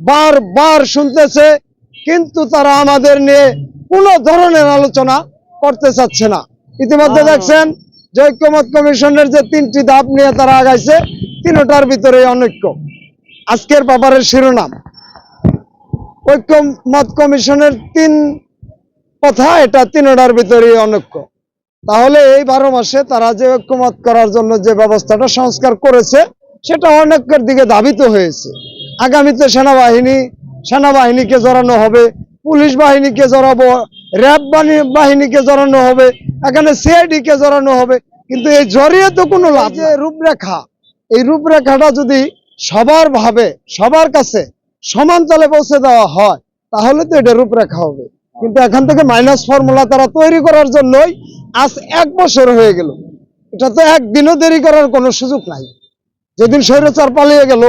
বারবার শুনতেছে কিন্তু তারা আমাদের নিয়ে কোনো ধরনের আলোচনা করতে চাচ্ছে না। ইতিমধ্যে দেখছেন যে ঐক্যমত কমিশনের যে তিনটি ধাপ নিয়ে তারা আগাইছে তিনটার ভিতরে অনৈক্য। আজকের পেপারের শিরোনাম। ঐক্যমত কমিশনের তিন কথা এটা তিনটার ভিতরে অনৈক্য। তাহলে এই বারো মাসে তারা যে ঐক্যমত করার জন্য যে ব্যবস্থাটা সংস্কার করেছে সেটা অনেকের দিকে ধাবিত হয়েছে। আগামীতে সেনাবাহিনী সেনাবাহিনীকে জড়ানো হবে পুলিশ বাহিনীকে জড়াবো র্যাব বাহিনীকে জড়ানো হবে এখানে সিআইডি কে জড়ানো হবে কিন্তু এই জড়িয়ে তো কোনো লাভ যে রূপরেখা এই রূপরেখাটা যদি সবার ভাবে সবার কাছে সমান তালে পৌঁছে দেওয়া হয় তাহলে তো এটা রূপরেখা হবে। কিন্তু এখান থেকে মাইনাস ফর্মুলা তারা তৈরি করার জন্যই আজ এক বছর হয়ে গেল। এটা তো একদিনও দেরি করার কোনো সুযোগ নাই। যেদিন স্বৈরাচার পালিয়ে গেল,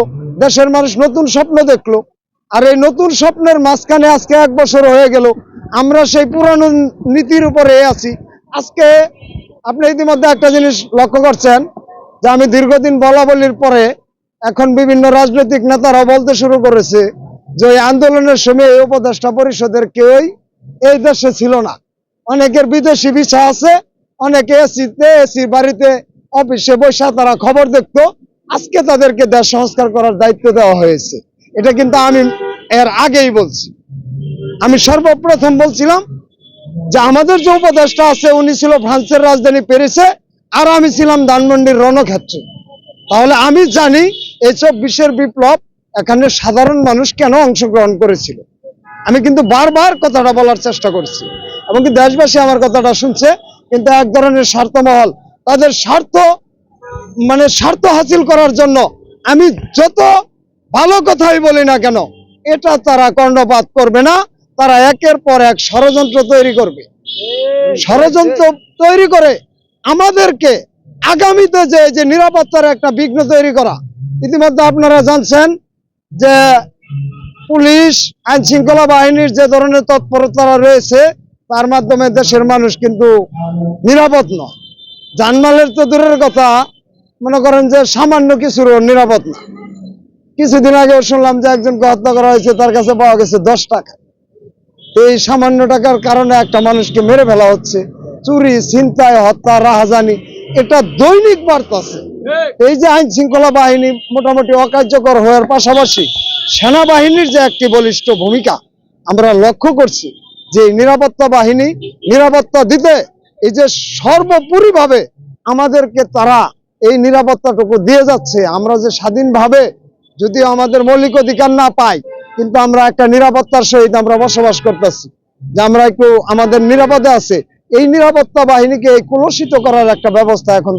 দেশের মানুষ নতুন স্বপ্ন দেখল। আর এই নতুন স্বপ্নের মাঝখানে আজকে এক বছর হয়ে গেল, আমরা সেই পুরানো নীতির উপরে আছি। আজকে আপনি ইতিমধ্যে একটা জিনিস লক্ষ্য করছেন, যে আমি দীর্ঘদিন বলা বলির পরে এখন বিভিন্ন রাজনৈতিক নেতারা বলতে শুরু করেছে যে ওই আন্দোলনের সময় এই উপদেষ্টা পরিষদের কেউই এই দেশে ছিল না। অনেকের বিদেশি ভিসা আছে, অনেকে এসিতে এসি বাড়িতে, অফিসে বসে তারা খবর দেখতো। আজকে তাদেরকে দেশ সংস্কার করার দায়িত্ব দেওয়া হয়েছে। এটা কিন্তু আমি এর আগেই বলছি। আমি সর্বপ্রথম বলছিলাম যে আমাদের যে উপদেষ্টা আছে, উনি ছিল ফ্রান্সের রাজধানী প্যারিসে, আর আমি ছিলাম ধানমন্ডির রণক্ষেত্রে। তাহলে আমি জানি এই চব্বিশের বিপ্লব এখানে সাধারণ মানুষ কেন অংশগ্রহণ করেছিল। আমি কিন্তু বারবার কথাটা বলার চেষ্টা করছি। এমনকি দেশবাসী আমার কথাটা শুনছে, কিন্তু এক ধরনের স্বার্থমহল। তাদের স্বার্থ মানে স্বার্থ হাসিল করার জন্য আমি যত ভালো কথাই বলি না কেন, এটা তারা কর্ণপাত করবে না, তারা একের পর এক ষড়যন্ত্র তৈরি করবে। ষড়যন্ত্র তৈরি করে আমাদেরকে আগামীতে যে যে নিরাপত্তার একটা বিঘ্ন তৈরি করা, ইতিমধ্যে আপনারা জানছেন যে পুলিশ, আইন শৃঙ্খলা বাহিনীর যে ধরনের তৎপরতা রয়েছে, তার মাধ্যমে দেশের মানুষ কিন্তু নিরাপদ নয়। জানমালের তো দূরের কথা মনে করেন যে সামান্য কিছুর নিরাপদ না। কিছুদিন আগে শুনলাম যে একজনকে হত্যা করা হয়েছে, তার কাছে পাওয়া গেছে দশ টাকা। এই সামান্য টাকার কারণে একটা মানুষকে মেরে ফেলা হচ্ছে। চুরি, ছিনতাই, হত্যা, রাহাজানি, এটা দৈনিক বার্তাছে এই যে আইন শৃঙ্খলা বাহিনী মোটামুটি অকার্যকর হওয়ার পাশাপাশি সেনাবাহিনীর যে একটি বলিষ্ঠ ভূমিকা, আমরা লক্ষ্য করছি যে নিরাপত্তা বাহিনী নিরাপত্তা দিতে এই যে সর্বোপরিভাবে আমাদেরকে তারা এই নিরাপত্তাটুকু দিয়ে যাচ্ছে। আমরা যে স্বাধীনভাবে যদিও আমাদের মৌলিক অধিকার না পাই, কিন্তু আমরা একটা নিরাপত্তার সহিত আমরা বসবাস করতেছি, যে আমরা একটু আমাদের নিরাপদে আছে। এই নিরাপত্তা বাহিনীকে কলুষিত করার একটা ব্যবস্থা এখন